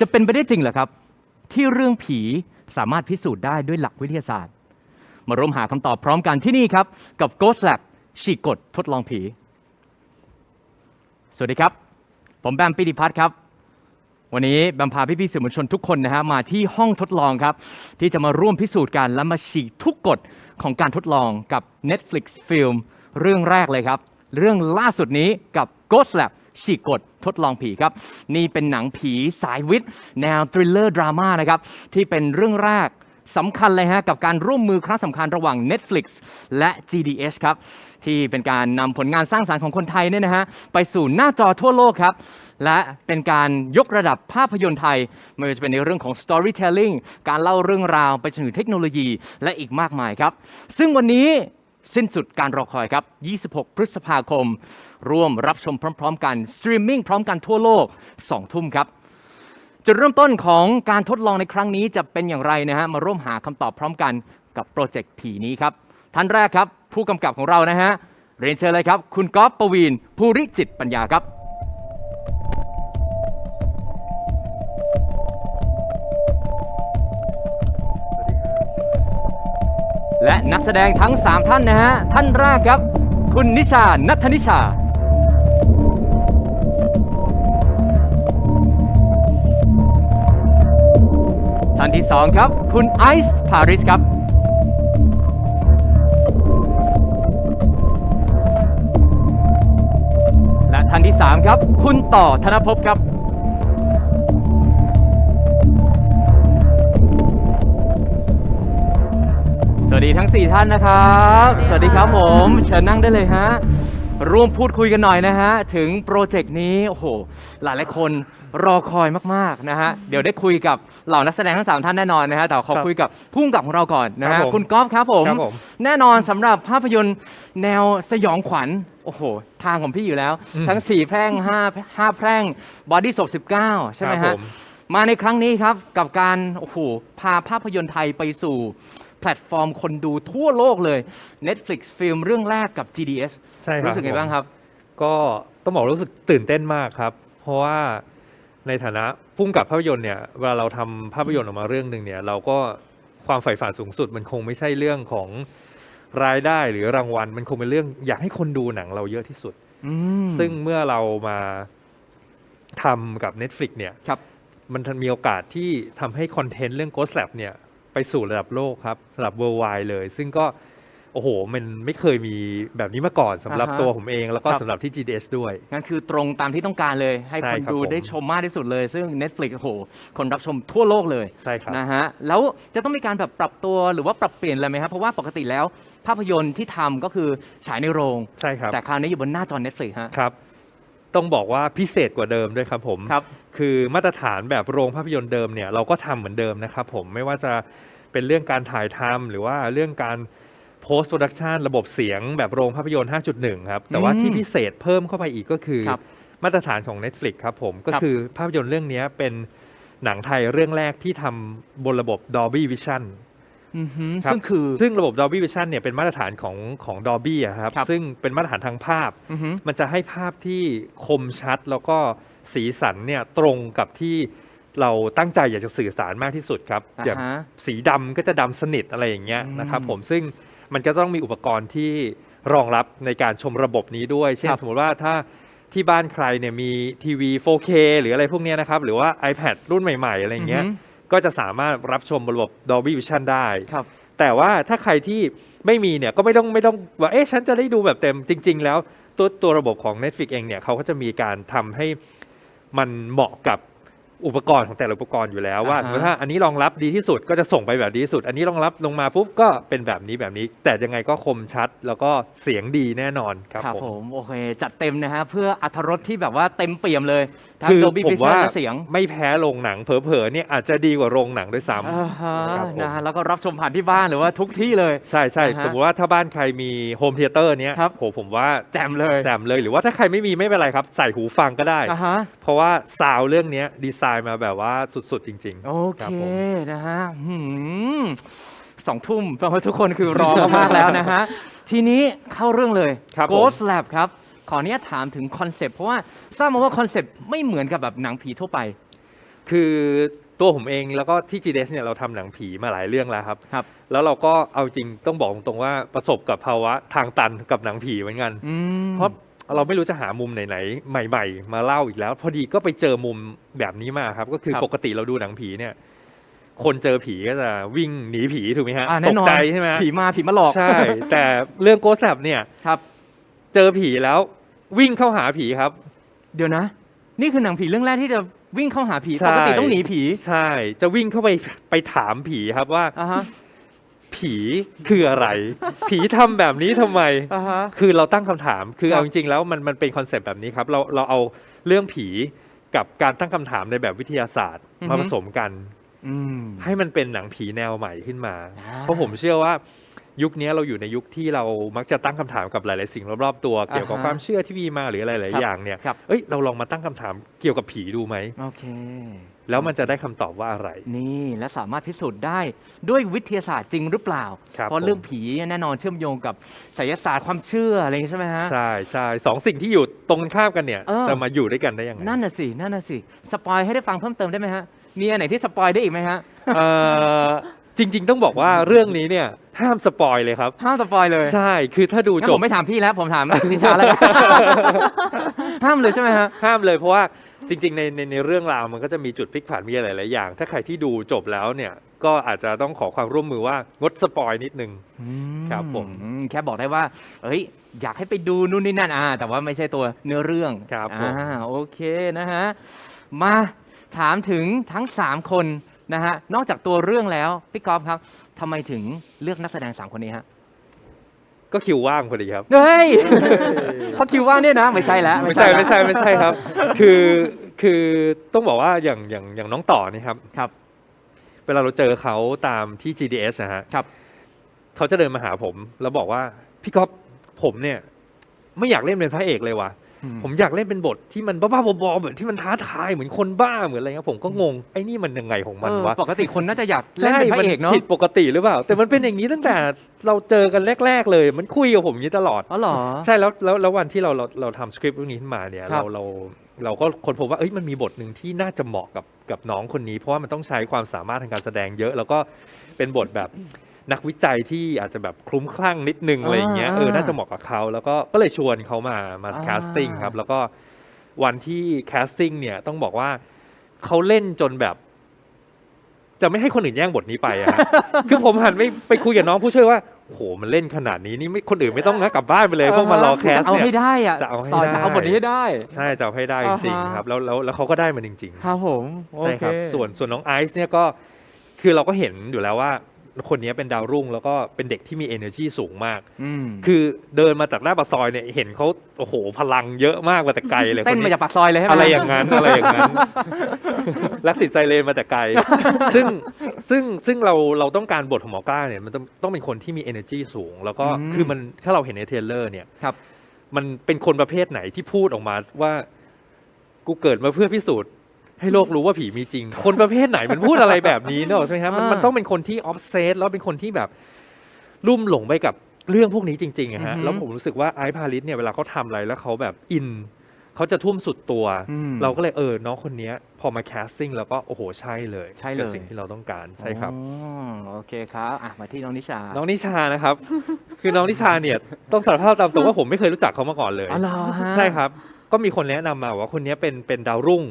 จะเป็นไปได้จริงเหรอครับ ที่เรื่องผีสามารถพิสูจน์ได้ด้วยหลักวิทยาศาสตร์ มาร่วมหาคำตอบพร้อมกันที่นี่ครับ กับ Ghost Lab ฉีกกฎทดลองผี สวัสดีครับ ผมแบมปิติพัฒน์ครับ วันนี้แบมพาพี่ๆสื่อมวลชนทุกคนนะฮะมาที่ห้องทดลองครับ ที่จะมาร่วมพิสูจน์กันและมาฉีกทุกกฎของการทดลองกับ Netflix ฟิล์มเรื่องแรกเลยครับ เรื่องล่าสุดนี้กับ Ghost Lab ฉีกกฎทดลองผีครับ นี่เป็นหนังผีสายวิทย์แนวทริลเลอร์ดราม่านะครับ ที่เป็นเรื่องแรกสำคัญเลยฮะกับการร่วมมือครั้งสำคัญระหว่าง Netflix และ GDH ครับ ที่เป็นการนำผลงานสร้างสารรค์ของคนไทยเนี่ยนะฮะไปสู่หน้าจอทั่วโลกครับ และเป็นการยกระดับภาพยนตร์ไทย ไม่ว่าจะเป็นในเรื่องของ storytelling การเล่าเรื่องราวไปจนถึงเทคโนโลยีและอีกมากมายครับ ซึ่งวันนี้ สิ้นสุดการรอคอยครับ 26 พฤษภาคม ร่วมรับชมพร้อม ๆ กัน สตรีมมิ่งพร้อมกันทั่วโลก 2 ทุ่มครับ จุดเริ่มต้นของการทดลองในครั้งนี้จะเป็นอย่างไรนะฮะ มาร่วมหาคำตอบพร้อมกันกับโปรเจกต์ผีนี้ครับ ท่านแรกครับ ผู้กำกับของเรานะฮะ เรียนเชิญเลยครับ คุณก๊อฟปวีนภูริจิตปัญญาครับ และนักแสดงทั้ง 3 ท่านนะฮะ ท่านแรกครับ คุณนิชา นัทนิชา ท่านที่ 2 ครับ คุณไอซ์พาริสครับ และท่านที่ 3 ครับ คุณต่อธนภพครับ วัสดีทั้ง 4 ท่านนะครับ สวัสดีครับผมเชิญนั่งได้เลยฮะ ร่วมพูดคุยกันหน่อยนะฮะ ถึงโปรเจกต์นี้ โอ้โห หลายหลายๆคนรอคอยมากๆนะฮะ เดี๋ยวได้คุยกับเหล่านักแสดงทั้ง 3 ท่านแน่นอนนะฮะ แต่ขอครับคุยกับผู้กำกับของเราก่อนนะครัฮะบผมคุณก๊อฟครับผมครับผมแน่นอนสำหรับภาพยนตร์แนวสยองขวัญ โอ้โห ทางของพี่อยู่แล้วอืมทั้ง 4 แพร่ง5 5แพร่งบอดี้ศพ19 ใช่ไหมครัฮะบผมมาในครั้งนี้ครับกับการ โอ้โห พาภาพยนตร์ไทยไปสู่ แพลตฟอร์มคนดูทั่วโลกเลย Netflix ฟิล์มเรื่องแรกกับ GDS ใช่ครับรู้สึกไงบ้างครับ ก็ต้องบอกรู้สึกตื่นเต้นมากครับ เพราะว่าในฐานะพุ่มกับภาพยนตร์เนี่ยเวลาเราทำภาพยนตร์ออกมาเรื่องหนึ่งเนี่ยเราก็ความใฝ่ฝันสูงสุดมันคงไม่ใช่เรื่องของรายได้หรือรางวัล มันคงเป็นเรื่องอยากให้คนดูหนังเราเยอะที่สุดอืมซึ่งเมื่อเรามาทำกับ Netflix เนี่ยครับมันมีโอกาสที่ทำให้คอนเทนต์เรื่อง Ghost Lab เนี่ย ไปสู่ระดับโลกครับระดับ worldwide เลย ซึ่งก็โอ้โห มันไม่เคยมีแบบนี้มาก่อนสำหรับอ่าฮะตัวผมเองแล้วก็ครับ สำหรับที่ GDS ด้วย งั้นคือตรงตามที่ต้องการเลยให้ใช่คนครับดูผมได้ชมมากที่สุดเลย ซึ่ง Netflix โอ้โห คนรับชมทั่วโลกเลยใช่ครับ นะฮะแล้วจะต้องมีการแบบปรับตัวหรือว่าปรับเปลี่ยนอะไรไหมครับ เพราะว่าปกติแล้วภาพยนตร์ที่ทำก็คือฉายในโรง ใช่ครับแต่คราวนี้อยู่บนหน้าจอ Netflix ฮะ ครับ ต้องบอกว่าพิเศษกว่าเดิมด้วยครับผม ครับ คือมาตรฐานแบบโรงภาพยนตร์เดิมเนี่ยเราก็ทำเหมือนเดิมนะครับผมไม่ว่าจะเป็นเรื่องการถ่ายทำหรือว่าเรื่องการ post production ระบบเสียงแบบโรงภาพยนตร์ 5.1 ครับ แต่ว่าอืมที่พิเศษเพิ่มเข้าไปอีกก็คือครับมาตรฐานของ Netflix ครับผม ก็ครับคือภาพยนตร์เรื่องนี้เป็นหนังไทยเรื่องแรกที่ทำบนระบบ Dolby Vision อือหือรับซึ่งคือ ซึ่งระบบ Dolby Vision เนี่ยเป็นมาตรฐานของของ Dolby อะครับ ครับ ซึ่งเป็นมาตรฐานทางภาพ อือหือมันจะให้ภาพที่คมชัดแล้วก็สีสันเนี่ยตรงกับที่เราตั้งใจอยากจะสื่อสารมากที่สุดครับอ่าอย่างฮะสีดำก็จะดำสนิทอะไรอย่างเงี้ยอืมนะครับผมซึ่งมันก็ต้องมีอุปกรณ์ที่รองรับในการชมระบบนี้ด้วย เช่นครับ สมมติว่าถ้าที่บ้านใครเนี่ยมีทีวี 4K หรืออะไรพวกเนี้ยนะครับ หรือว่า iPad รุ่นใหม่ ๆ อะไรอย่างเงี้ย อือหื ก็จะสามารถรับชมบนระบบ Dolby Vision ได้ ครับ แต่ว่าถ้าใครที่ไม่มีเนี่ยก็ไม่ต้องไม่ต้องว่าเอ๊ะฉันจะได้ดูแบบเต็มจริง ๆ แล้วตัวตัวระบบของ Netflix เองเนี่ยเขาก็จะมีการทำให้มันเหมาะกับ อุปกรณ์ของแต่ละอุปกรณ์อยู่แล้วว่าอ่าฮะ สมมติถ้าอันนี้รองรับดีที่สุดก็จะส่งไปแบบดีที่สุด อันนี้รองรับลงมาปุ๊บก็เป็นแบบนี้แบบนี้ แต่ยังไงก็คมชัดแล้วก็เสียงดีแน่นอนครับครับผผมมโอเค จัดเต็มนะฮะ เพื่ออัธรสที่แบบว่าเต็มเปี่ยมเลยทั้งคือ Dolby ผม Vision ว่าและเสียงไม่แพ้โรงหนังเผลอๆเนี่ยอาจจะดีกว่าโรงหนังด้วยซ้ำอ่าฮะครับผมนะฮะแล้วก็รับชมผ่านที่บ้านหรือว่าทุกที่เลย ใช่ใช่นะฮะสมมติว่าถ้าบ้านใครมีโฮมเทเตอร์เนี้ยครับ โหผมว่าแจมเลยแจมเลยหรือว่าถ้าใครไม่มีไม่เป็นไรครับ ใส่หูฟังก็ได้ อ่าฮะ เพราะว่าซาวด์เรื่องเนี้ยดีไซน์มาแบบว่าสุดๆจริงโอครัเคบผม นะฮะหืมสองทุ่มแปลว่าทุกคนคือรอมากๆแล้วนะฮะ ทีนี้เข้าเรื่องเลย ครับผม Ghost Lab ครับ ขออนุญาตถามถึงคอนเซปต์เพราะว่าทราบมาว่าคอนเซปต์ไม่เหมือนกับแบบหนังผีทั่วไป คือตัวผมเองแล้วก็ที่ GDS เนี่ยเราทำหนังผีมาหลายเรื่องแล้วครับ ครับ แล้วเราก็เอาจริงต้องบอกตรงๆว่าประสบกับภาวะทางตันกับหนังผีเหมือนกัน อืม เพราะ เราไม่รู้จะหามุมไหนๆใหม่ ๆ มาเล่าอีกแล้ว พอดีก็ไปเจอมุมแบบนี้มาครับ ก็คือครับปกติเราดูหนังผีเนี่ย คนเจอผีก็จะวิ่งหนีผีถูกไหมฮะอ่าตแน่กนอน ใจใช่ไหมฮะผีมาผีมาหลอกใช่ แต่เรื่องโกสแลบเนี่ย ครับ เจอผีแล้ววิ่งเข้าหาผีครับ เดี๋ยวนะ นี่คือหนังผีเรื่องแรกที่จะวิ่งเข้าหาผีใช่ ปกติต้องหนีผี ใช่ จะวิ่งเข้าไปไปถามผีครับว่า อ่าฮะ ผีคืออะไร ผีทำแบบนี้ทำไม อ่าฮะ คือเราตั้งคำถามคือครับเอาจริงๆแล้วมันมันเป็นคอนเซปต์แบบนี้ครับเราเราเอาเรื่องผีกับการตั้งคำถามในแบบวิทยาศาสตร์อือฮึ มาผสมกัน อืม ให้มันเป็นหนังผีแนวใหม่ขึ้นมา อ่าเพราะผมเชื่อว่ายุคนี้เราอยู่ในยุคที่เรามักจะตั้งคำถามกับหลายๆสิ่งรอบๆตัว เกี่ยวกับอ่าฮะความเชื่อที่มีมาหรืออะไรหลายครับอย่างเนี่ยครับ เอ้ยเราลองมาตั้งคำถามเกี่ยวกับผีดูไหม โอเค แล้วมันจะได้คำตอบว่าอะไร นี่และสามารถพิสูจน์ได้ด้วยวิทยาศาสตร์จริงหรือเปล่า ครับเพราะผม เรื่องผีแน่นอนเชื่อมโยงกับไสยศาสตร์ความเชื่ออะไรอย่างงี้ใช่ไหมฮะ ใช่ใช่สองสิ่งที่อยู่ตรงกันข้ามกันเนี่ย เออ จะมาอยู่ด้วยกันได้ยังไงนั่นน่ะสิ นั่นน่ะสิ สปอยให้ได้ฟังเพิ่มเติมได้ไหมฮะ มีอันไหนที่สปอยได้อีกไหมฮะ เอ่อจริง ๆ ต้องบอกว่าเรื่องนี้เนี่ยห้ามสปอยเลยครับ ห้ามสปอยเลยใช่คือถ้าดูงั้นจผบ มไม่ถามพี่แล้ว ผมถามนิชาแล้วกัน ห้ามเลยใช่ไหมฮะ ห้ามเลยเพราะว่า จริงๆในในในเรื่องราวมันก็จะมีจุดพลิกผันมีอะไรหลายๆอย่าง ถ้าใครที่ดูจบแล้วเนี่ยก็อาจจะต้องขอความร่วมมือว่างดสปอยนิดนึง ครับผม อืแค่บอกได้ว่า เอ้ย อยากให้ไปดูนู่นนี่นั่นอ่า แต่ว่าไม่ใช่ตัวเนื้อเรื่องครับผม อ่าโอเคนะฮะ มาถามถึงทั้ง 3 คนนะฮะ นอกจากตัวเรื่องแล้ว พี่กอล์ฟครับทำไมถึงเลือกนักแสดง 3 คนนี้ฮะ ก็คิวว่างพอดีครับ เฮ้ยเขาคิวว่างเนี่ยนะไม่ใช่แล้วไม่ใช่ละไม่ใช่ไม่ใช่ครับ คือคือต้องบอกว่าอย่างอย่างอย่างน้องต่อนี่ครับครับ เวลาเราเจอเขาตามที่ GDS นะฮะครับเขาจะเดินมาหาผม แล้วบอกว่าพี่ก๊อฟผมเนี่ย ไม่อยากเล่นเป็นพระเอกเลยว่ะ ผมอยากเล่นเป็นบทที่มันบ้าๆบอๆแบบที่มันท้าทายเหมือนคนบ้าเหมือนอะไรเงี้ยผมก็งงไอ้นี่มันยังไงของมันเออวะปกติคนน่าจะอยากเล่นเป็นพระเอกเนาะผิดปกติหรือเปล่า แต่มันเป็นอย่างนี้ตั้งแต่เราเจอกันแรก ๆ เลย มันคุยกับผมอย่างนี้ตลอดอ๋อเหรอใช่แล้วแล้วแล้ววันที่เราเราเราทำสคริปต์เรื่องนี้ขึ้นมาเนี่ยครัเราบเราเราก็คนพบว่าเอ้ยมันมีบทหนึ่งที่น่าจะเหมาะกับกับน้องคนนี้ เพราะว่ามันต้องใช้ความสามารถทางการแสดงเยอะ แล้วก็เป็นบทแบบ นักวิจัยที่อาจจะแบบคลุ้มคลั่งนิดนึง อะไรอย่างเงี้ยเออน่าจะเหมาะกับเขาแล้วก็ก็เลยชวนเขามามาอ่าแคสติ้งครับ แล้วก็วันที่แคสติ้งเนี่ยต้องบอกว่าเขาเล่นจนแบบ จะไม่ให้คนอื่นแย่งบทนี้ไปอะฮะ คือผมหันไปไปคุยกับน้องผู้ช่วยว่าโหมันเล่นขนาดนี้นี่ไม่คนอื่นไม่ต้องนะกลับบ้านไปเลยเพราะมารอแคสจะเอาเนี่ยให้ได้อะจะเอาให้ต่อได้ จะเอาบทนี้ให้ได้ ใช่จะเอาให้ได้จริงอ่าฮะ ๆครับแล้วแล้วแล้วเขาก็ได้มันจริงครับผมๆใช่ครับส่วนส่วนน้องไอซ์เนี่ยก็คือเราก็เห็นอยู่แล้วว่า คนนี้เป็นดาวรุ่ง แล้วก็เป็นเด็กที่มี energy สูงมากอืมคือเดินมาจากหน้าปากซอยเนี่ยเห็นเขาโอ้โหพลังเยอะมากมาแต่ไกลเลยเต้นคมาจากปากซอยเลยใช่ไหมอะไรอย่างนั้นอะไรอย่างนั้นรักติดไซเรนมาแต่ไกล ซึ่งซึ่งซึ่งเราเราต้องการบทของหมอกล้าเนี่ยมันต้องต้องเป็นคนที่มี energy สูง แล้วก็คือมันถ้าเราเห็นในเทรลเลอร์เนี่ยครับมันเป็นคนประเภทไหนที่พูดออกมาว่ากูเกิดมาเพื่อพิสูจน์ ให้โลกรู้ว่าผีมีจริง คนประเภทไหนมันพูดอะไรแบบนี้เนอะใช่ไหมครับมันอ่ามัมันต้องเป็นคนที่ออฟเซตแล้วเป็นคนที่แบบลุ่มหลงไปกับเรื่องพวกนี้จริงๆอะฮะอือฮึแล้วผมรู้สึกว่าไอซ์พาริสเนี่ยเวลาเขาทำอะไรแล้วเขาแบบอินเขาจะทุ่มสุดตัว อืมเราก็เลยเออน้องคนเนี้ยพอมาแคสติ้งแล้วก็โอ้โหใช่เลยใช่เลย กับสิ่งที่เราต้องการใช่ครับ อ๋อโอเคครับอะมาที่น้องนิชาน้องนิชานะครับ คือน้องนิชาเนี่ยต้องสารภาพตามตรงว่าผมไม่เคยรู้จักเขามาก่อนเลย อ๋อเหรอฮะ ใช่ครับ ก็มีคนแนะนำมาว่าคนนี้เป็นเป็นดาวรุ่ง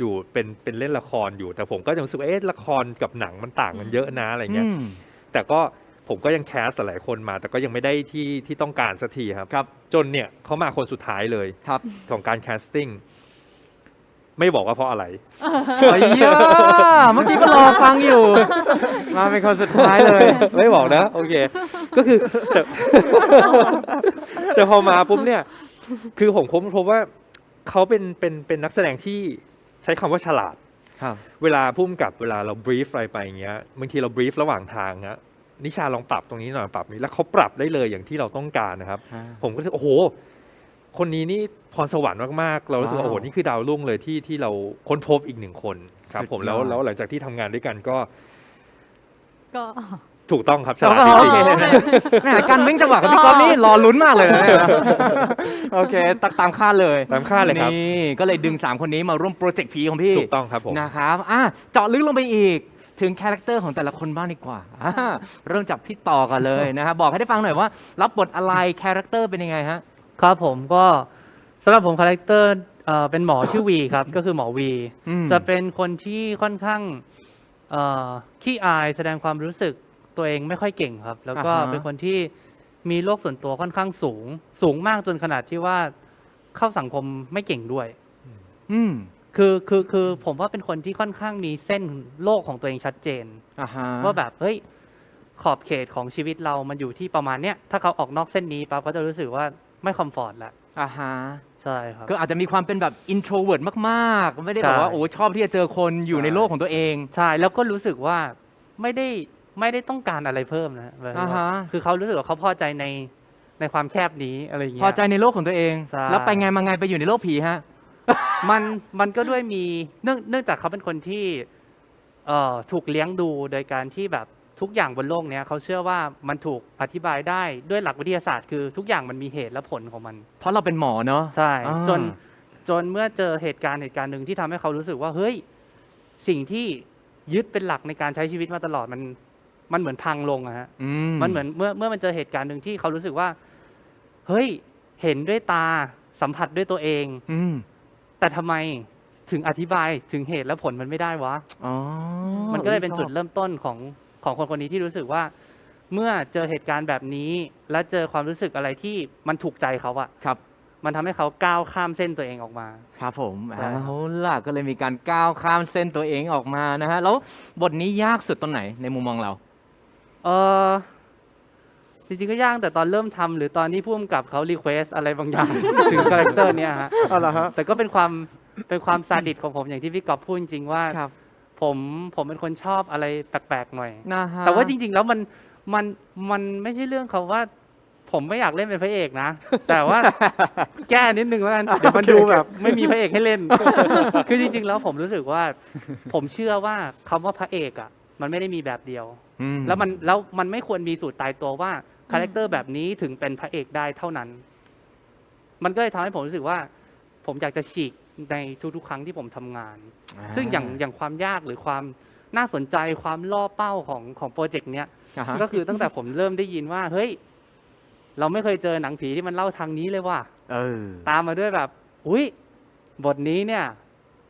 อยู่เป็นเป็นเล่นละครอยู่ แต่ผมก็ยังรู้สึกว่าเอ๊ะละครกับหนังมันต่างกันเยอะนะอะไรเงี้ยอืมแต่ก็ผมก็ยังแคสหลายคนมา แต่ก็ยังไม่ได้ที่ที่ต้องการสักทีครับ ครับ จนเนี่ยเขามาคนสุดท้ายเลยครับ ของการแคสติ้งไม่บอกว่าเพราะอะไรเฮ้ยอะเมื่อกี้ก็รอฟังอยู่ มาเป็นคนสุดท้ายเลย ไม่บอกนะ โอเค ก็คือแต่ แต่พอมาปุ๊บเนี่ย คือผมพบว่าเขาเป็นเป็นเป็นนักแสดงที่ใช้คำว่าฉลาด ครับ เวลาพุ่มกับเวลาเราบรีฟอะไรไปอย่างเงี้ยบางทีเราบรีฟระหว่างทางเงี้ยนิชาลองปรับตรงนี้หน่อยปรับนี้แล้วเขาปรับได้เลยอย่างที่เราต้องการนะครับ ผมก็รู้สึกโอ้โห คนนี้นี่พรสวรรค์มากๆ เรารู้สึกว่าว้าวโอ้โหนี่คือดาวรุ่งเลยที่ที่เราค้นพบอีกหนึ่งคนครับสุดผมแล้วยอด แล้วหลังจากที่ทำงานด้วยกันก็ ก็ ถูกต้องครับฉโอลาดจเคริงแหม่แหม่การเว้งจังหวะของพี่ก๊อฟนี่รอลุ้นมากเลยนะเนี่ยโอเคตักตามคาดเลยๆตามคาดเลยครับ นี่ก็เลยดึง 3 คนนี้มาร่วมโปรเจกต์ผีของพี่ถูกต้องครับผม นะครับอะเจาะลึกลงไปอีกถึงคาแรคเตอร์ของแต่ละคนบ้างดีกว่าอะเริ่มจากพี่ต่อกันเลยนะครับบอกให้ได้ฟังหน่อยว่า รับบทอะไรคาแรคเตอร์เป็นยังไงฮะ ครับผมก็สำหรับผมคาแรคเตอร์เอ่อเป็นหมอชื่อวีครับ ก็คือหมอวี อืม จะเป็นคนที่ค่อนข้างเอ่อขี้อายแสดงความรู้สึก ตัวเองไม่ค่อยเก่งครับ แล้วก็อ่าฮะ เป็นคนที่มีโลกส่วนตัวค่อนข้างสูง สูงมากจนขนาดที่ว่าเข้าสังคมไม่เก่งด้วย อืมคือคือคือผมว่าเป็นคนที่ค่อนข้างมีเส้นโลกของตัวเองชัดเจน อ่าฮะว่าแบบเฮ้ยขอบเขตของชีวิตเรามันอยู่ที่ประมาณเนี้ยถ้าเขาออกนอกเส้นนี้ปั๊บก็จะรู้สึกว่าไม่คอมฟอร์ตแล้วอ่าฮะใช่ครับ ก็อาจจะมีความเป็นแบบ introvert มากๆ ไม่ได้แบบว่าใช่ โอ้ชอบที่จะเจอคนอยู่ในโลกของตัวเอง ใช่แล้วก็รู้สึกว่าไม่ได้ ไม่ได้ต้องการอะไรเพิ่มนะแบบอ่าว่าฮะ คือเขารู้สึกว่าเขาพอใจในในความแคบนี้อะไรอย่างเงี้พย อใจในโลกของตัวเอง ใช่ แล้วไปไงมาไงไปอยู่ในโลกผีฮะ มันมันก็ด้วยมีเนื่องเนื่องจากเขาเป็นคนที่เอ่อถูกเลี้ยงดูโดยการที่แบบทุกอย่างบนโลกเนี้ยเขาเชื่อว่ามันถูกอธิบายได้ด้วยหลักวิทยาศาสตร์ คือทุกอย่างมันมีเหตุและผลของมัน เพราะเราเป็นหมอเนาะ ใช่ อ่า จนจนเมื่อเจอเหตุการณ์เหตุการณ์หนึ่งที่ทำให้เขารู้สึกว่าเฮ้ยสิ่งที่ยึดเป็นหลักในการใช้ชีวิตมาตลอดมัน มันเหมือนพังลงอะฮะอืมันเหมือนเมื่อเมื่อมันเจอเหตุการณ์หนึ่งที่เขารู้สึกว่า เฮ้ย เห็นด้วยตาสัมผัสด้วยตัวเอง อืมแต่ทำไมถึงอธิบายถึงเหตุและผลมันไม่ได้วะ อ๋อมันก็เลยเป็นชอบจุดเริ่มต้นของของคนคนนี้ที่รู้สึกว่า เมื่อเจอเหตุการณ์แบบนี้ และเจอความรู้สึกอะไรที่มันถูกใจเขาอะครับ มันทำให้เขาก้าวข้ามเส้นตัวเองออกมา ครับผมใช่ครับเอาล่ะก็เลยมีการก้าวข้ามเส้นตัวเองออกมานะฮะ แล้วบทนี้ยากสุดตรงไหนในมุมมองเรา เออจริงๆก็ยากแต่ตอนเริ่มทำหรือตอนที่ผู้กำกับเขารีเควสอะไรบางอย่าง ถึงคาแรคเตอร์เนี้ยฮะอ๋อเหรอฮะแต่ก็เป็นความเป็นความซาดิสของผมอย่างที่พี่กอบพูดจริงๆว่าครับผมผมเป็นคนชอบอะไรแปลกๆหน่อยนะฮะแต่ว่าจริง ๆ แล้วมันมันมันไม่ใช่เรื่องเขาว่า ผมไม่อยากเล่นเป็นพระเอกนะ แต่ว่าแก้นิดนึงแล้วกันเดี๋ยวมันดูแบบ ไม่มีพระเอกให้เล่น คือจริง ๆ แล้วผมรู้สึกว่า ผมเชื่อว่าคำว่าพระเอกอะ มันไม่ได้มีแบบเดียวอืแล้วมันแล้วมันไม่ควรมีสูตรตายตัวว่าคาแรคเตอร์แบบนี้ถึงเป็นพระเอกได้เท่านั้น มันก็เลยทำให้ผมรู้สึกว่า ผมอยากจะฉีกในทุกๆครั้งที่ผมทำงาน ซึ่งอย่างอย่างความยากหรือความน่าสนใจความล่อเป้าของของโปรเจกต์เนี้ย อ่าฮะก็คือตั้งแต่ผมเริ่มได้ยินว่า เฮ้ย เราไม่เคยเจอหนังผีที่มันเล่าทางนี้เลยว่ะ เออ ตามมาด้วยแบบ อุ้ยบทนี้เนี่ย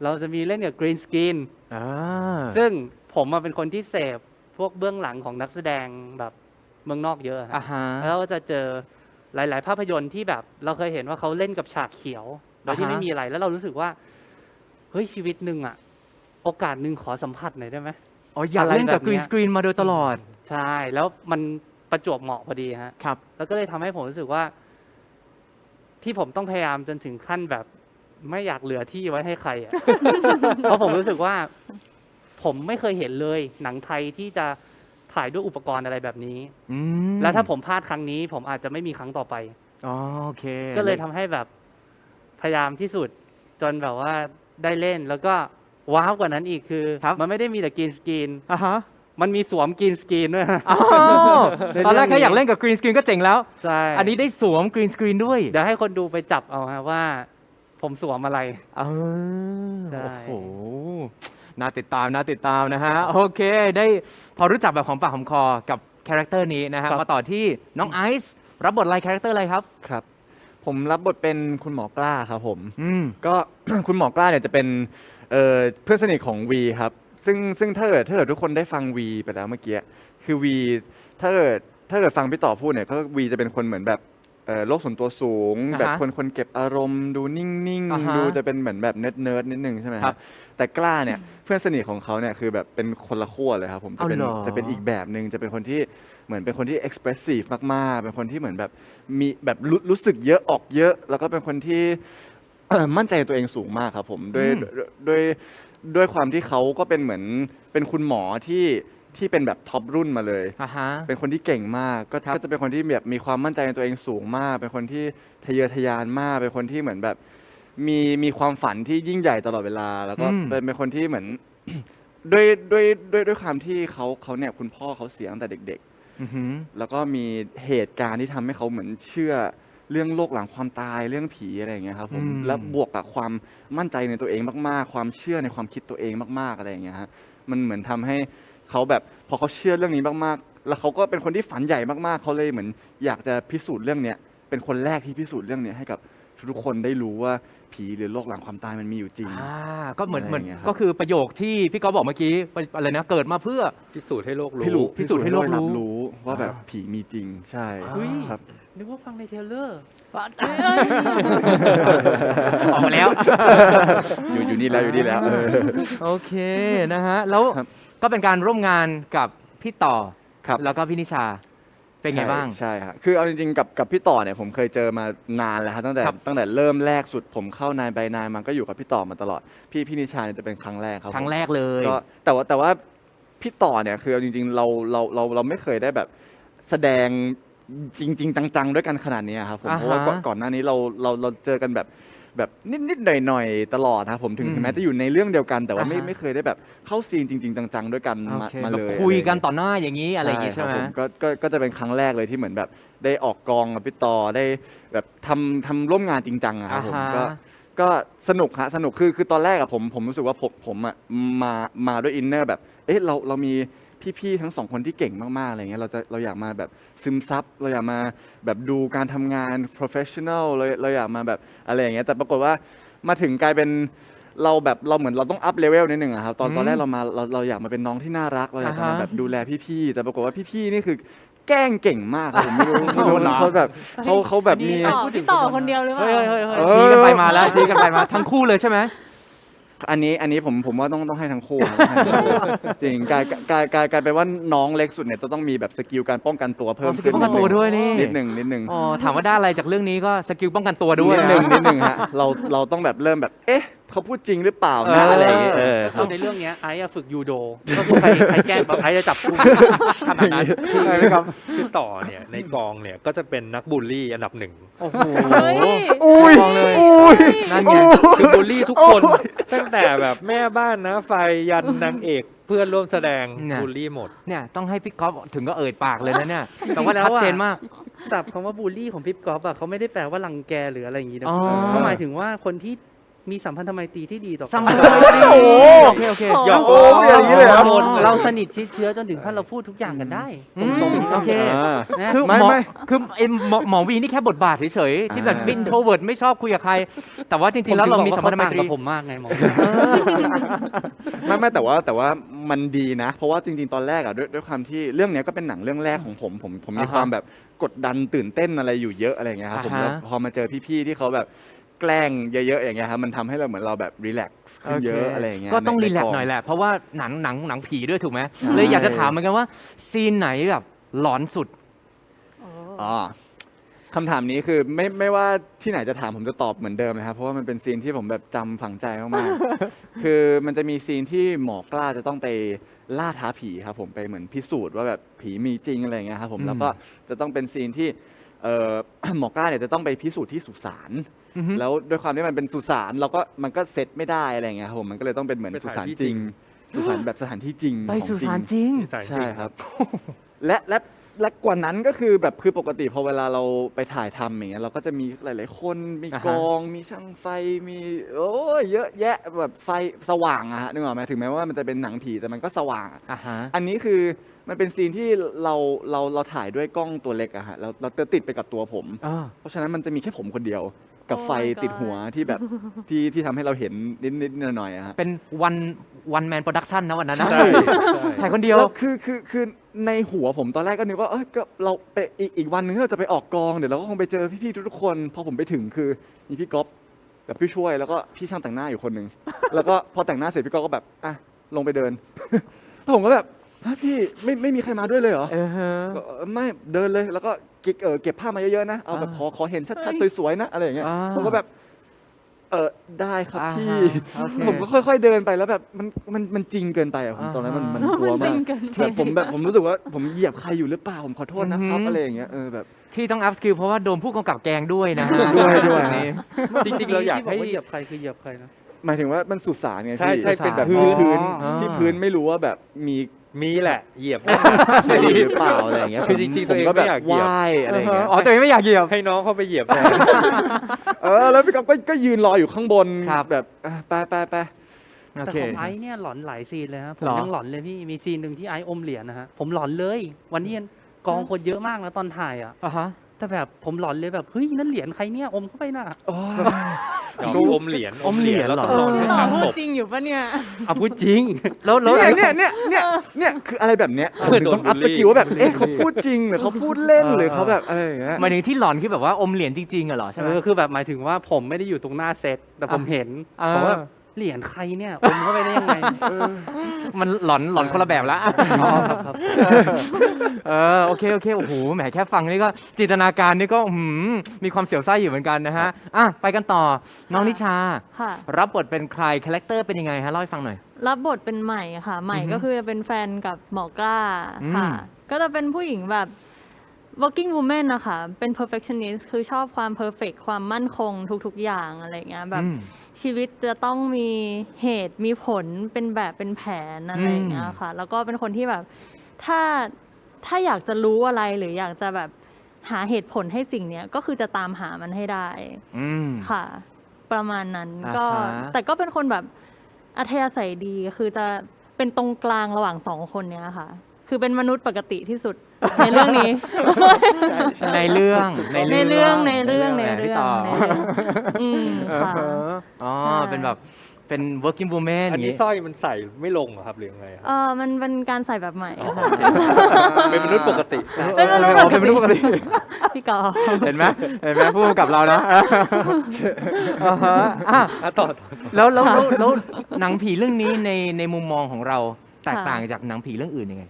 เราจะมีเล่นกับกรีนสกรีน อ่า ซึ่ง ผมมาเป็นคนที่เสพพวกเบื้องหลังของนักแสดงแบบเมืองนอกเยอะอ่าฮะฮะ แล้วก็จะเจอหลาย ๆ ภาพยนตร์ที่แบบ เราเคยเห็นว่าเขาเล่นกับฉากเขียวโดยที่อ่าฮะ ไม่มีอะไรแล้วเรารู้สึกว่าเฮ้ยชีวิตหนึ่งอะโอกาสหนึ่งขอสัมผัสหน่อยได้ไหม อ๋ออยากเล่นกับอะไรแบบกรีเนี้นย สกรีนมาโดยตลอดใช่ แล้วมันประจวบเหมาะพอดีฮะ ครับ แล้วก็เลยทำให้ผมรู้สึกว่า ที่ผมต้องพยายามจนถึงขั้นแบบ ไม่อยากเหลือที่ไว้ให้ใครอะ เพราะผมรู้สึกว่า ผมไม่เคยเห็นเลย หนังไทยที่จะถ่ายด้วยอุปกรณ์อะไรแบบนี้ อืมแล้วถ้าผมพลาดครั้งนี้ ผมอาจจะไม่มีครั้งต่อไป อ๋อโอเคก็เลยทำให้แบบพยายามที่สุดจนแบบว่าได้เล่นแล้วก็ว้าวกว่านั้นอีกคือครับมันไม่ได้มีแต่กรีนสกรีน อ่าฮะมันมีสวมกรีนสกรีนด้วยฮะอ๋อในตอนแรกเรื่องนี้แค่อยากเล่นกับกรีนสกรีนก็เจ๋งแล้ว ใช่อันนี้ได้สวมกรีนสกรีนด้วยเดี๋ยวให้คนดูไปจับเอาฮะว่า ผมสวมอะไร เออใช่ โอ้โห น่าติดตามน่าติดตามนะฮะ โอเค ได้พอรู้จักแบบของปากของคอกับคาแรคเตอร์นี้นะฮะ ครับ มาต่อที่น้องไอซ์รับบทอะไรคาแรคเตอร์อะไรครับ ครับ ผมรับบทเป็นคุณหมอกล้าครับผม อืม ก็ คุณหมอกล้าเนี่ยจะเป็นเอ่อเพื่อนสนิทของวีครับ ซึ่งซึ่งถ้าเกิดถ้าเกิดทุกคนได้ฟังวีไปแล้วเมื่อกี้ คือวีถ้าเกิดถ้าเกิดฟังพี่ต่อพูดเนี่ยก็วีจะเป็นคนเหมือนแบบเอ่อโลกส่วนตัวสูง อ่าฮะแบบคนคนเก็บอารมณ์ดูนิ่งอ่าฮะๆ ดูจะเป็นเหมือนแบบเนิร์ดเนิร์ดนิดนึงใช่ไหมคครัรับบแต่กล้าเนี่ยเพื่อนสนิทของเขาเนี่ยคือแบบเป็นคนละขั้วเลยครับผมจะเป็นเอาเหรอ จะเป็นอีกแบบหนึ่งจะเป็นคนที่เหมือนเป็นคนที่ expressive มากๆ เป็นคนที่เหมือนแบบมีแบบรู้รู้สึกเยอะออกเยอะ แล้วก็เป็นคนที่ เอ่อมั่นใจในตัวเองสูงมากครับผมด้วยอืมด้วยด้วยด้วยความที่เขาก็เป็นเหมือนเป็นคุณหมอที่ ที่เป็นแบบท็อปรุ่นมาเลย อ่าฮะ เป็นคนที่เก่งมากก็ครับ ก็จะเป็นคนที่แบบมีความมั่นใจในตัวเองสูงมาก เป็นคนที่ทะเยอทะยานมาก เป็นคนที่เหมือนแบบมีมีความฝันที่ยิ่งใหญ่ตลอดเวลา แล้วก็อืม เป็นเป็นคนที่เหมือน ด้วยด้วยด้วยด้วยความที่เขาเขาเนี่ยคุณพ่อเขาเสียตั้งแต่เด็ก อือหือแล้วก็มีเหตุการณ์ที่ทำให้เขาเหมือนเชื่อเรื่องโลกหลังความตายเรื่องผีอะไรอย่างเงี้ยครับผมอืม แล้วบวกกับความมั่นใจในตัวเองมาก ๆ ความเชื่อในความคิดตัวเองมาก ๆอะไรอย่างเงี้ยฮะมันเหมือนทำให้ เขาแบบพอเขาเชื่อเรื่องนี้มากๆ แล้วเขาก็เป็นคนที่ฝันใหญ่มากๆ เขาเลยเหมือน อยากจะพิสูจน์เรื่องเนี้ยเป็นคนแรกที่พิสูจน์เรื่องเนี้ยให้กับทุกๆคนได้รู้ว่าผีหรือโลกหลังความตายมันมีอยู่จริง อ่าก็เหมือนอะไรเหมือนอย่างเงี้ยครับ ก็คือประโยคที่พี่ก๊อฟบอกเมื่อกี้อะไรนะเกิดมาเพื่อ พิสูจน์ให้โลกรู้ พี่รู้พิสูจน์ให้โลกรู้รับรู้ว่าแบบอ่าผีมีจริงใช่อ่าครับ นึกว่าฟังในเทรลเลอร์ออกมาแล้ว อยู่อยู่นี่แล้วอยู่นี่แล้วเออ โอเคนะฮะ แล้วครับ ก็เป็นการร่วมงานกับพี่ต่อครับ แล้วก็พี่นิชาเป็นไงใช่บ้าง ใช่ครับคือเอาจริงๆกับกับพี่ต่อเนี่ยผมเคยเจอมานานแล้วครับตั้งแต่ครับ ตั้งแต่เริ่มแรกสุดผมเข้านายใบนายมันก็อยู่กับพี่ต่อมาตลอด พี่พี่นิชาเนี่ยจะเป็นครั้งแรกครับครั้งผมแรกเลย ก็แต่ว่าแต่ว่าพี่ต่อเนี่ยคือเอาจริง ๆ เราเราเราเราไม่เคยได้แบบแสดงจริง ๆ จังๆ ด้วยกันขนาดนี้ครับผมอ่าฮะเพราะว่าก่อนก่อนหน้านี้เราเราเราเจอกันแบบ แบบนิดๆหน่อยๆตลอดนะครับผมถึงอืมถึงแม้จะอยู่ในเรื่องเดียวกันแต่ว่าไม่อ่าฮะ ไม่เคยได้แบบเข้าซีนจริง ๆ จังๆด้วยกันโอมาเคมาแบบเลยคุยกันอะไรางเงี้ต่อหน้าอย่างนี้อะไรอย่างงี้ใช่ไหม ครับผก็ก็ก็จะเป็นครั้งแรกเลยที่เหมือนแบบได้ออกกองกับพี่ต่อได้แบบทำทำร่วมงานจริงจังอะครับผมอ่าฮะ ก็ก็สนุกฮะสนุกคือคือตอนแรกอะผมผมรู้สึกว่าผมผมอะมามาด้วยอินเนอร์แบบเอ๊ะเราเรามี พี่ๆทั้งสองคนที่เก่งมากๆอะไรเงี้ยเราจะเราอยากมาแบบซึมซับเราอยากมาแบบดูการทำงาน professional เราเราอยากมาแบบอะไรอย่างเงี้ยแต่ปรากฏว่ามาถึงกลายเป็นเราแบบเราเหมือนเราต้องอัพเลเวลนิดหนึ่งอะครับตอนอืมตอนแรกเรามาเราเราอยากมาเป็นน้องที่น่ารักเราอยากจะมาอ่าฮะ แบบดูแลพี่ๆแต่ปรากฏว่าพี่ๆนี่คือแกล้งเก่งมากอะผมไม่รู้ไม่รู้เหรอเขาแบบเขาเขาแบบมีต่อพี่ต่อคนเดียวหรือเปล่า เฮ้ยเฮ้ยเฮ้ยเอเฮ้ยอชี้กันไปมาแล้วชี้กันไปมาทั้งคู่เลยใช่ไหม อันนี้อันนี้ผมผมว่าต้องต้องให้ทั้งคู่ครับให้ทั้งคู่จริงกลายกลายกลายกลายเป็นว่าน้องเล็กสุดเนี่ยต้องมีแบบสกิลการป้องกันตัวเพิ่มอ๋อสกิลขึ้นป้องกันตัวด้วยนี่ นิดหนึ่งนิดหนึ่งอ๋อถามว่าได้อะไรจากเรื่องนี้ก็สกิลป้องกันตัวด้วยนิดหนึ่งนะนิดหนึ่งฮะเราเราต้องแบบเริ่มแบบเอ๊ะเขาพูดจริงหรือเปล่าเอนะอออะไรอย่างเงี้ยเออคคืรับอในเรื่องเนี้ยไอ้อะฝึกยูโดก็คือใครใครแกล้งแบบไอ้จะจับกุมขนาดนั้นใช่ไหมครับพี่ต่อเนี่ยในกองเนี่ยก็จะเป็นนักบูลลี่อันดับหนึ่ง โอ้โห เฮ้ย อุ้ยมองเล ยอุ้ยนั่นไงคือบูลลี่ทุกคน ตั้งแต่แบบแม่บ้านนะ ไฟยันนางเอกเพื่อนร่วมแสดงเนี่ย บูลลี่หมด เนี่ยต้องให้พี่ก๊อฟถึงก็เอ่ยปากเลยนะเนี่ยจริงๆแต่ว่าแล้วชัดอะ เจนมาก ศัพท์คำว่าบูลลี่ของพี่ก๊อฟอะเขาไม่ได้แปลว่ารังแกหรืออะไรอย่างงี้นะอ๋อ เขาหมายถึงว่าคนที่ มีสัมพันธไมตรีที่ดีต่อกันสัมพันธไมตรีโอ้โหโอเคโอเคโอ้หยอกโอ้ยอย่างนี้เลยเหรอคนเราสนิทชิดเชื้อจนถึงขั้นเราพูดทุกอย่างกันได้อืมตรงๆโอเค อ่า นะคือไม่หมอไม่ คือไอ้หมอหมอวีนี่แค่บทบาทเฉยๆที่แบบอ่าเป็นโทเวิร์ดไม่ชอบคุยกับใคร แต่ว่าจริงๆแล้วเรามีสัมพันธไมตรีกับผมมากไงหมอ ไม่ไม่แต่ว่าแต่ว่ามันดีนะ เพราะว่าจริงๆ ตอนแรกอะด้วยด้วยความที่เรื่องเนี้ยก็เป็นหนังเรื่องแรกของผมผมผมมีอ่าฮะความแบบกดดันตื่นเต้นอะไรอยู่เยอะอะไรอย่างเงี้ยครับผมอ่าฮะ แล้วพอมาเจอพี่ๆที่เขาแบบ แกล้งเยอะๆอย่างเงี้ยครับมันทำให้เราเหมือนเราแบบรีแลกซ์ขึ้นเยอะอะไรอย่างเงี้ยก็ต้องในรีแลกใกซ์หน่อยแหละ เพราะว่าหนังหนังหนังผีด้วยถูกไหมใช่เลยอยากจะถามเหมือนกันว่าซีนไหนแบบหลอนสุดอ๋อคำถามนี้คือไม่ไม่ว่าที่ไหนจะถามผมจะตอบเหมือนเดิมเลยครับ เพราะว่ามันเป็นซีนที่ผมแบบจำฝังใจมากๆ คือมันจะมีซีนที่หมอกล้าจะต้องไปล่าท้าผีครับผมไปเหมือนพิสูจน์ว่าแบบผีมีจริงอะไรอย่างเงี้ยครับผมอืมแล้วก็จะต้องเป็นซีนที่เอ่อ หมอกล้าเนี่ยจะต้องไปพิสูจน์ที่สุสาน อือฮึ แล้วด้วยความที่มันเป็นสุสานเราก็มันก็เซตไม่ได้อะไรอย่างเงี้ยครับผมมันก็เลยต้องเป็นเหมือนไปสุถ่ายสานที่จริงจริสุสานแบบสถานที่จริงไปของสุจริงสานจริงสายจใช่ริงครับ และและและกว่านั้นก็คือแบบคือปกติพอเวลาเราไปถ่ายทำอย่างเงี้ยเราก็จะมีหลาย ๆ คนมีอ่าฮะ กอง มีช่างไฟมีโอ้ยเยอะแยะแบบไฟสว่างอะฮะนึกออกไหมถึงแม้ว่ามันจะเป็นหนังผีแต่มันก็สว่างอะอ่าฮะ อันนี้คือมันเป็นซีนที่เราเราเราถ่ายด้วยกล้องตัวเล็กอะฮะเราเราติดไปกับตัวผม อ่า เพราะฉะนั้นมันจะมีแค่ผมคนเดียว กับ Oh ไฟ my ติดหัวที่แบบที่ที่ทำให้เราเห็นนิดนิดๆหน่อยๆอะฮะ เป็นวันวันแมนโปรดักชันนะวันนั้นนะใช่ใช่ถ่ายคนเดียว แล้วคือคือคือในหัวผมตอนแรกก็นึกว่าเอ้ยก็เราไปอีกอีกวันหนึงที่เราจะไปออกกองเดี๋ยวเราก็คงไปเจอพี่ๆทุกๆคนพอผมไปถึงคือมีพี่ก๊อฟกับพี่ช่วยแล้วก็พี่ช่างแต่งหน้าอยู่คนหนึ่ง แล้วก็พอแต่งหน้าเสร็จพี่ก๊อฟก็แบบอะลงไปเดิน แล้วผมก็แบบ ฮะพี่ไม่ไม่มีใครมาด้วยเลยเหรอเออฮะ ก็เออไม่เดินเลยแล้วก็เก็บเออเก็บผ้ามาเยอะๆนะเอาแบบอ่าขอขอเห็นชัดๆสวยๆนะอะไรอย่างเงี้ยอ่าผมก็แบบเออได้ครับอ่าพี่ฮะโอเคผมก็ค่อย ๆเดินไปแล้วแบบมันมันมันจริงเกินไปอะผมตอนนั้นมันมันกลัวจมาริกงเกินแบบผมแบบผมรู้สึกว่าผมเหยียบใครอยู่หรือเปล่าผมขอโทษนะครับอือหืออ อะไรอย่างเงี้ยเออแบบ ที่ต้องอัพสกิลเพราะว่าโดนผู้กำกับแกงด้วยนะฮะด้วยด้วย จุนี้ จริงๆ เราอยากให้ ที่บว่เหยียบใครคือเหยียบใครนะ หมายถึงว่ามันสุสานไงใช่พี่ใช่เป็นแบบพื้พื้นนพื้นอ๋อ ที่พื้นไม่รู้ว่าแบบมี มีแหละ เหยียบใช่หรือเปล่าอะไรอย่างเงี้ยคือจริงๆผมตัวเองก็แบบไม่อยากเหยียบว่ายอะไรอย่างเงี้ยอ๋อตัวเองไม่อยากเหยียบ ให้น้องเข้าไปเหยียบแทน เออแล้วพี่ก๊อฟก็ก็ยืนรออยู่ข้างบนครับ แบบอะไปไปไปโอแต่เค ของไอซ์เนี่ยหลอนหลายซีนเลยครับผมหรอ ยังหลอนเลยพี่มีซีนหนึ่งที่ไอซ์อมเหรียญนะฮะผมหลอนเลย วันนี้กองคนเยอะมากนะตอนถ่ายอะ อะฮะ แต่แบบผมหลอนเลยแบบเฮ้ยนั่นเหรียญใครเนี่ยอมเข้าไปน่ะโอ้ยดูอมเหรียญอมเหรียญแล้วเหรอต้องนอนพี่ข้างต่อๆพูศดพจริงอยู่ปะเนี่ยเอาพูดจริง แล้วแล้วเนี่ยเนี่ยเนี่ยเนี่ยเนี่ยคืออะไรแบบเนี้ยเพื่อโดนต้องอัพบูลลี่สกิลว่าแบบเอ๊ะเขาพูดจริงหรือเขาพูดเล่นหรือเขาแบบอะไรอย่างเงี้ยหมายถึงที่หลอนคือแบบว่าอมเหรียญจริงๆอะเหรอใช่ไหมเออคือแบบหมายถึงว่าผมไม่ได้อยู่ตรงหน้าเซตแต่ผมเห็นอ่าผมว่า เหรียญใครเนี่ยอมเข้าไปได้ยังไงมันหลอนหลอนคนละแบบละอ๋อครับครับเออโอเคโอเคโอ้โหแหมแค่ฟังนี่ก็จินตนาการนี่ก็อื้อหือมีความเสียวไส้อยู่เหมือนกันนะฮะอะไปกันต่อน้องนิชา ค่ะรับบทเป็นใครคาแรคเตอร์เป็นยังไงฮะเล่าให้ฟังหน่อย รับบทเป็นใหม่ค่ะ ใหม่อือฮึก็คือจะเป็นแฟนกับหมอกล้าค่ะ อืม ก็จะเป็นผู้หญิงแบบ working woman นะคะเป็น perfectionist คือชอบความ perfect ความมั่นคงทุกๆอย่างอะไรเงี้ยแบบ อืม ชีวิตจะต้องมีเหตุมีผลเป็นแบบเป็นแผนอะไรอย่างเงี้ยค่ะ แล้วก็เป็นคนที่แบบถ้าถ้าอยากจะรู้อะไรหรืออยากจะแบบหาเหตุผลให้สิ่งเนี้ยก็คือจะตามหามันให้ได้อืม ค่ะ ประมาณนั้นอ่าก็ฮะ แต่ก็เป็นคนแบบอัธยาศัยดีคือจะเป็นตรงกลางระหว่างสองคนเนี้ยค่ะ คือเป็นมนุษย์ปกติที่สุด ในเรื่องนี้ ในเรื่องในเรื่องในเรื่องในแหมเรื่พี่องต่อในเรื่องอืมค่ะเอออ๋อใช่เป็นแบบเป็น working woman อันย่างนี้งี้สร้อยมันใส่ไม่ลงเหรอครับหรือยังไงครับเออมันเป็นการใส่แบบใหม่ค่ะเป็นมนุษย์ปกติเป็นมนุษย์เออเป็นมนุษย์ปกติพี่กอล์ฟเห็นไหมเห็นไหมพูดกับเรานะอ่าฮะอะอะต่อต่อแล้วแล้วแล้วแล้วหนังผีเรื่องนี้ในในมุมมองของเราแตกต่างจากหนังผีเรื่องอื่นยังไง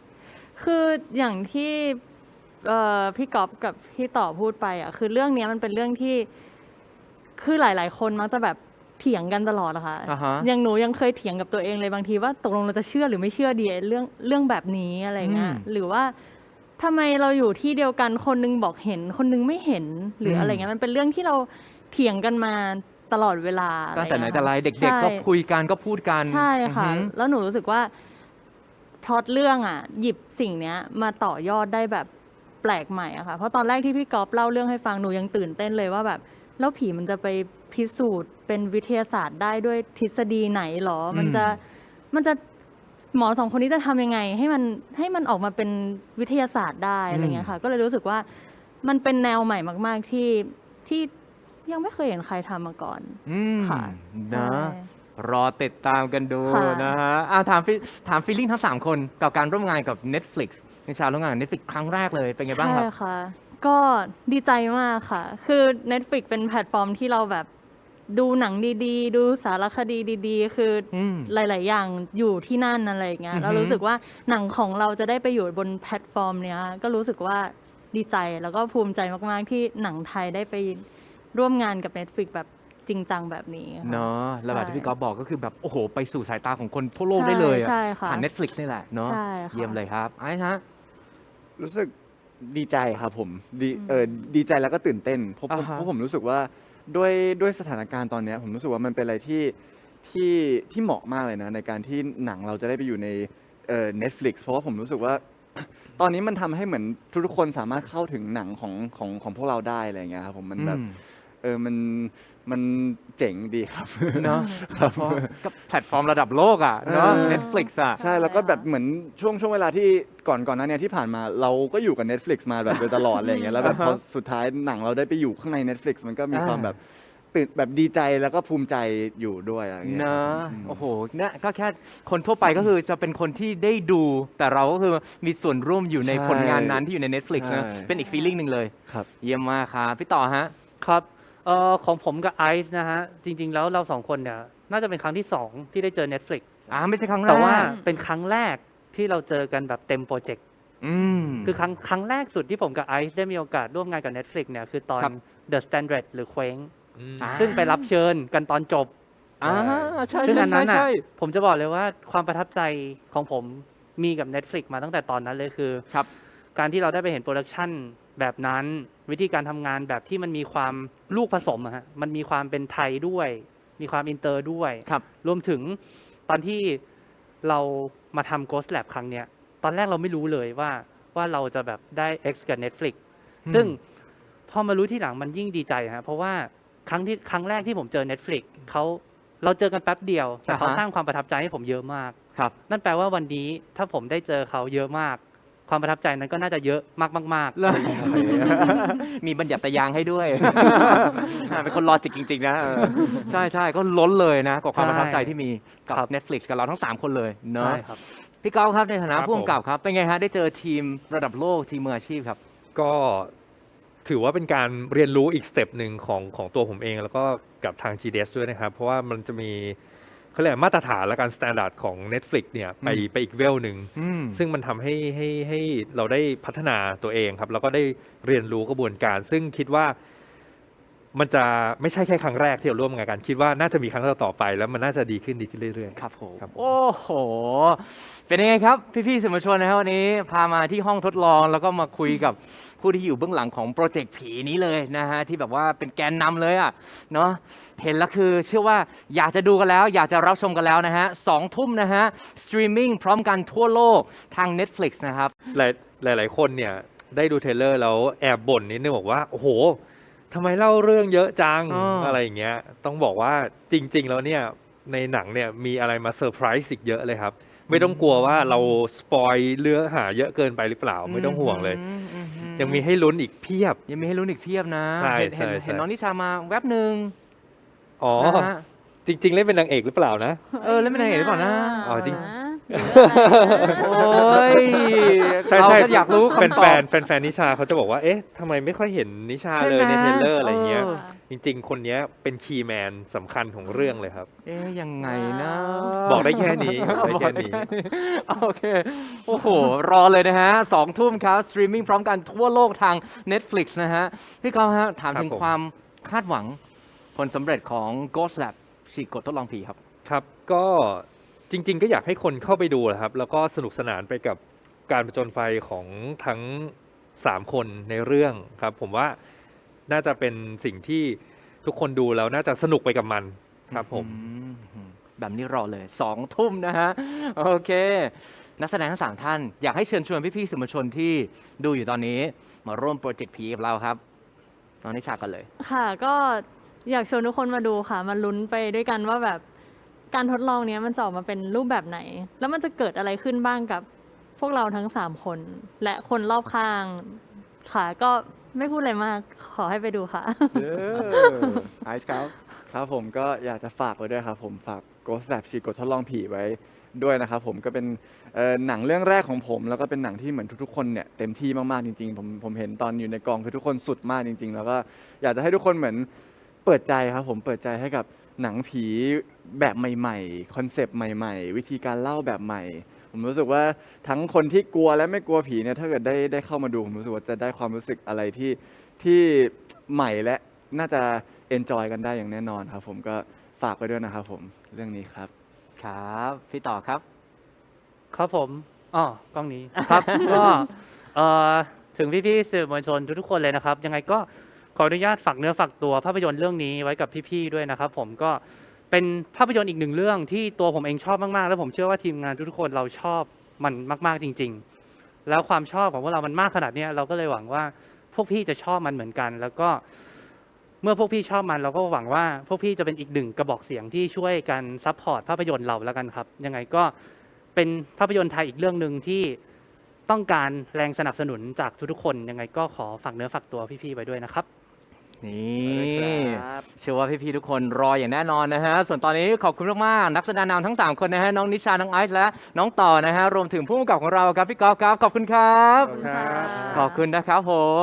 คืออย่างที่เอ่อพี่กอฟกับพี่ต่อพูดไปอะคือเรื่องเนี้ยมันเป็นเรื่องที่ คือหลาย ๆ คนมักจะแบบเถียงกันตลอดอะค่ะอ่าฮะ อย่างหนูยังเคยเถียงกับตัวเองเลยบางทีว่าตกลงเราจะเชื่อหรือไม่เชื่อดีไอ้เรื่องเรื่องแบบนี้อะไรเงี้ยอืมหรือว่าทำไมเราอยู่ที่เดียวกันคนนึงบอกเห็น คนนึงไม่เห็นหรือม อะไรเงี้ยมันเป็นเรื่องที่เราเถียงกันมาตลอดเวลาอะตั้งแต่ไหนเงี้ยแต่ไรค่ะเด็กใช่ๆก็คุยกันก็พูดกันใช่ค่ะ อือหือแล้วหนูรู้สึกว่า พล็อตเรื่องอะ หยิบสิ่งเนี้ย มาต่อยอดได้แบบแปลกใหม่อะค่ะ เพราะตอนแรกที่พี่กอฟเล่าเรื่องให้ฟังหนูยังตื่นเต้นเลยว่าแบบ แล้วผีมันจะไปพิสูจน์เป็นวิทยาศาสตร์ได้ด้วยทฤษฎีไหนหรอ มันจะมันจะหมอสองคนนี้จะทำยังไง ให้มันให้มันออกมาเป็นวิทยาศาสตร์ได้อะไรเงี้ยค่ะ ก็เลยรู้สึกว่ามันเป็นแนวใหม่มาก ๆ ที่ที่ยังไม่เคยเห็นใครทำมาก่อนอืมค่ะนะใช่ รอติดตามกันดูค่ะ นะฮะอะถามฟิถามฟีลลิ่งทั้ง 3 คนกับการร่วมงานกับ Netflix นิชาร่วมงานกับ Netflix ครั้งแรกเลยเป็นไงบ้างครับ ใช่ค่ะ ก็ดีใจมากค่ะ คือ Netflix เป็นแพลตฟอร์มที่เราแบบดูหนังดีๆ ดูสารคดีดีๆ คืออมหลาย ๆ อย่างอยู่ที่นั่นอะไรอย่างเงี้อืย อฮึ เรารู้สึกว่าหนังของเราจะได้ไปอยู่บนแพลตฟอร์มเนี้ย ก็รู้สึกว่าดีใจแล้วก็ภูมิใจมาก ๆ ที่หนังไทยได้ไปร่วมงานกับ Netflix แบบ จริงจังแบบนี้ค่ะ เนาะแล้วแบบที่ใช่พี่ก๊อฟบอกก็คือแบบ โอ้โห ไปสู่สายตาของคนทั่วโลกได้เลยอะใช่ค่ะผ่าน Netflix นี่แหละเนาะใช่ค่ะ เยี่ยมเลยครับไอ้ฮะ รู้สึกดีใจครับผมดีอืม เออดีใจแล้วก็ตื่นเต้นเพราะผมอ่าฮะ เพราะผมรู้สึกว่าด้วยด้วยสถานการณ์ตอนเนี้ยผมรู้สึกว่ามันเป็นอะไรที่ที่ที่เหมาะมากเลยนะ ในการที่หนังเราจะได้ไปอยู่ในเอ่อ Netflix เพราะว่าผมรู้สึกว่า ตอนนี้มันทำให้เหมือนทุกๆคนสามารถเข้าถึงหนังของของของพวกเราได้อะไรอย่างเงี้ยครับผมมันแบบ อืม เออมันมันเจ๋งดีครับเนาะครับเพราะกับแพลตฟอร์มระดับโลกอะเนาะเออ Netflix อะใช่แล้วก็แบบเหมือนช่วงช่วงเวลาที่ก่อนก่อนหน้าเนี้ที่ผ่านมาเราก็อยู่กับ Netflix มาแบบโดยตลอดอะไรอย่างเงี้ยแล้วแบบอ่าฮะพอสุดท้ายหนังเราได้ไปอยู่ข้างใน Netflix มันก็มีอ่าความแบบตื่นแบบดีใจแล้วก็ภูมิใจอยู่ด้วยอะไรอย่างเงี้ยเนอะอืมโอ้โหเนี่ยก็แค่คนทั่วไปก็คือจะเป็นคนที่ได้ดู แต่เราก็คือมีส่วนร่วมอยู่ในใช่ผลงานนั้นที่อยู่ใน Netflix นะใช่เป็นอีกฟีลลิ่งหนึ่งเลยครับ เยี่ยมมากครับพี่ต่อฮะครับ เอ่อของผมกับไอซ์นะฮะ จริง ๆ แล้วเราสองคนเนี่ย น่าจะเป็นครั้งที่สองที่ได้เจอ Netflix อ่าไม่ใช่ครั้งแรกแต่ว่าเป็นครั้งแรกที่เราเจอกันแบบเต็มโปรเจกต์อืม คือครั้งครั้งแรกสุดที่ผมกับไอซ์ได้มีโอกาสร่วมงานกับ Netflix เนี่ยคือตอน ครับ The Standard หรือเคว้งอ่า ซึ่งไปรับเชิญกันตอนจบ อ่าใช่ซึ่งใช่อันใช่นั้นน่ะ ใช่ผมจะบอกเลยว่าความประทับใจของผมมีกับ Netflix มาตั้งแต่ตอนนั้นเลยคือ ครับ การที่เราได้ไปเห็นโปรดักชัน แบบนั้นวิธีการทำงานแบบที่มันมีความลูกผสมอะฮะมันมีความเป็นไทยด้วย มีความอินเตอร์ด้วยครับรวมถึงตอนที่เรามาทำ Ghost Lab ครั้งเนี้ย ตอนแรกเราไม่รู้เลยว่าว่าเราจะแบบได้ X กับ Netflix อืมซึ่งพอมารู้ที่หลังมันยิ่งดีใจฮะเพราะว่าครั้งที่ครั้งแรกที่ผมเจอ Netflix เขาเราเจอกันแป๊บเดียว แต่เขาอ่าฮะสร้างความประทับใจให้ผมเยอะมากครับนั่นแปลว่าวันนี้ถ้าผมได้เจอเขาเยอะมาก ความประทับใจนั้นก็น่าจะเยอะมากมากเลยมีบัญญัติยางให้ด้วยเป็นคนลอจิกจริง ๆ นะเออใช่ใช่ก็ล้นเลยนะกับความประทับใจที่มีกับ Netflix กับเราทั้ง 3 คนเลยๆเนาะใช่ครับพี่เก้าครับในฐานะครับผู้ผมกำกับครับ เป็นไงฮะได้เจอทีมระดับโลกทีมมืออาชีพครับ ก็ถือว่าเป็นการเรียนรู้อีกสเต็ปหนึ่งของของตัวผมเอง แล้วก็กับทาง GDS ด้วยนะครับ เพราะว่ามันจะมี เขาเรียกมาตรฐานและการสแตนดาร์ดของ Netflix เนี่ยไปอืมไปอีกเวลหนึ่งอืมซึ่งมันทำให้ให้ให้เราได้พัฒนาตัวเองครับ แล้วก็ได้เรียนรู้กระบวนการ ซึ่งคิดว่า มันจะไม่ใช่แค่ครั้งแรกที่เราร่วมงานกัน คิดว่าน่าจะมีครั้งต่อๆไป แล้วมันน่าจะดีขึ้นดีขึ้นเรื่อยๆ ครับผมครับโอ้โห เป็นยังไงครับ พี่ๆสื่อมวลชนนะครับวันนี้ พามาที่ห้องทดลองแล้วก็มาคุยกับผู้ที่อยู่เบื้องหลังของโปรเจกต์ผีนี้เลยนะฮะที่แบบว่าเป็นแกนนำเลยอะเนาะเห็นแล้วคือเชื่อว่าอยากจะดูกันแล้ว อยากจะรับชมกันแล้วนะฮะสองทุ่มนะฮะสตรีมมิ่งพร้อมกันทั่วโลกทาง Netflix นะครับ หลายหลายหลายคนเนี่ยได้ดูเทรลเลอร์แล้วแอบบ่นนิดนึงบอกว่า โอ้โห ทำไมเล่าเรื่องเยอะจังอ่าอะไรอย่างเงี้ย ต้องบอกว่าจริง ๆ แล้วเนี่ย ในหนังเนี่ยมีอะไรมาเซอร์ไพรส์อีกเยอะเลยครับ ไม่ต้องกลัวว่าเราสปอยเลือหาเยอะเกินไปหรือเปล่า ไม่ต้องห่วงเลย อืมอืมอืยังมีให้ลุ้นอีกเพียบ ยังมีให้ลุ้นอีกเพียบนะใช่เห็นเห็นใช่ใช่ เห็นน้องนิชามาแวบหนึ่งอ๋อ นะฮะ จริง ๆ เล่นเป็นนางเอกหรือเปล่านะ เออแล้วเป็นนางเอกหรือเปล่านะ อ๋อจริง โอ้ยใช่เราใช่ก็อยากรู้แฟนคำตแฟอบ นแฟนแฟนนิชาเขาจะบอกว่า เอ๊ะทำไมไม่ค่อยเห็นนิชาใช่เลยไหม ในเทรลเลอร์อะไรเงี้ย เออ จริง ๆ คนเนี้ยเป็นคีย์แมนสำคัญของเรื่องเลยครับ เอ๊ยยังไงนะบอกได้แค่นี้บอกได้แค่นี้ โอเค โอ้โห รอเลยนะฮะสองทุ่มครับ สตรีมมิ่งพร้อมกันทั่วโลกทาง Netflix นะฮะ พี่กอล์ฟฮะ ถามครับถึงผม ความคาดหวัง ผลสำเร็จของ Ghost Lab ฉีกกฎทดลองผีครับ ครับก็ จริง ๆ ก็อยากให้คนเข้าไปดูแหละครับ แล้วก็สนุกสนานไปกับการประจนภัยของทั้ง 3 คนในเรื่องครับ ผมว่าน่าจะเป็นสิ่งที่ทุกคนดูแล้วน่าจะสนุกไปกับมันครับผม อืมแบบนี้รอเลยสองทุ่มนะฮะ โอเค นักแสดงทั้งสามท่าน อยากให้เชิญชวนพี่ๆสื่อมวลชนที่ดูอยู่ตอนนี้ มาร่วมโปรเจกต์ผีกับเราครับน้องนิชากันเลย ค่ะก็อยากชวนทุกคนมาดูค่ะ มาลุ้นไปด้วยกันว่าแบบ การทดลองเนี้ยมันจะออกมาเป็นรูปแบบไหน แล้วมันจะเกิดอะไรขึ้นบ้างกับพวกเราทั้งสามคน และคนรอบข้าง ค่ะ ก็ไม่พูดอะไรมาก ขอให้ไปดูค่ะไอซ์ครับครับผมก็อยากจะฝากไว้ด้วยครับ ผมฝาก Ghost Lab ฉีกกดทดลองผีไว้ด้วยนะครับผมก็เป็นเอ่อหนังเรื่องแรกของผม แล้วก็เป็นหนังที่เหมือนทุกๆคนเนี่ยเต็มที่มากๆจริงๆผมผมเห็นตอนอยู่ในกองคือทุกคนสุดมากจริง ๆ แล้วก็อยากจะให้ทุกคนเหมือนเปิดใจครับ ผมเปิดใจให้กับหนังผี แบบใหม่ๆ คอนเซปต์ใหม่ ๆ วิธีการเล่าแบบใหม่ ผมรู้สึกว่าทั้งคนที่กลัวและไม่กลัวผีเนี่ยถ้าเกิดได้ได้เข้ามาดูผมรู้สึกว่าจะได้ความรู้สึกอะไรที่ที่ใหม่และน่าจะเอนจอยกันได้อย่างแน่นอนครับ ผมก็ฝากไว้ด้วยนะครับผมเรื่องนี้ครับ ครับพี่ต่อครับ ครับผมอ๋อกล้องนี้ ครับ ก็เอ่อถึงพี่ๆสื่อมวลชนทุกๆคนเลยนะครับ ยังไงก็ขออนุญาตฝากเนื้อฝากตัวภาพยนตร์เรื่องนี้ไว้กับพี่ๆด้วยนะครับ ผมก็ เป็นภาพยนตร์อีกหนึ่งเรื่องที่ตัวผมเองชอบมาก ๆ แล้วผมเชื่อว่าทีมงานทุกๆคนเราชอบมันมาก ๆ จริง ๆ แล้วความชอบของพวกเรามันมากขนาดนี้เราก็เลยหวังว่าพวกพี่จะชอบมันเหมือนกัน แล้วก็เมื่อพวกพี่ชอบมันเราก็หวังว่าพวกพี่จะเป็นอีกหนึ่งกระบอกเสียงที่ช่วยกันซัพพอร์ตภาพยนตร์เราแล้วกันครับ ยังไงก็เป็นภาพยนตร์ไทยอีกเรื่องหนึ่งที่ต้องการแรงสนับสนุนจากทุกๆคน ยังไงก็ขอฝากเนื้อฝากตัวพี่ๆไว้ด้วยนะครับ นี่เชื่อว่าพี่ๆทุกคนรออย่างแน่นอนนะฮะ ส่วนตอนนี้ขอบคุณมากๆนักแสดงนำทั้ง 3 คนนะฮะ น้องนิชา น้องไอซ์และน้องต่อนะฮะ รวมถึงผู้กำกับของเราครับ พี่กอล์ฟครับ ขอบคุณครับครับขอบคุณนะครับผม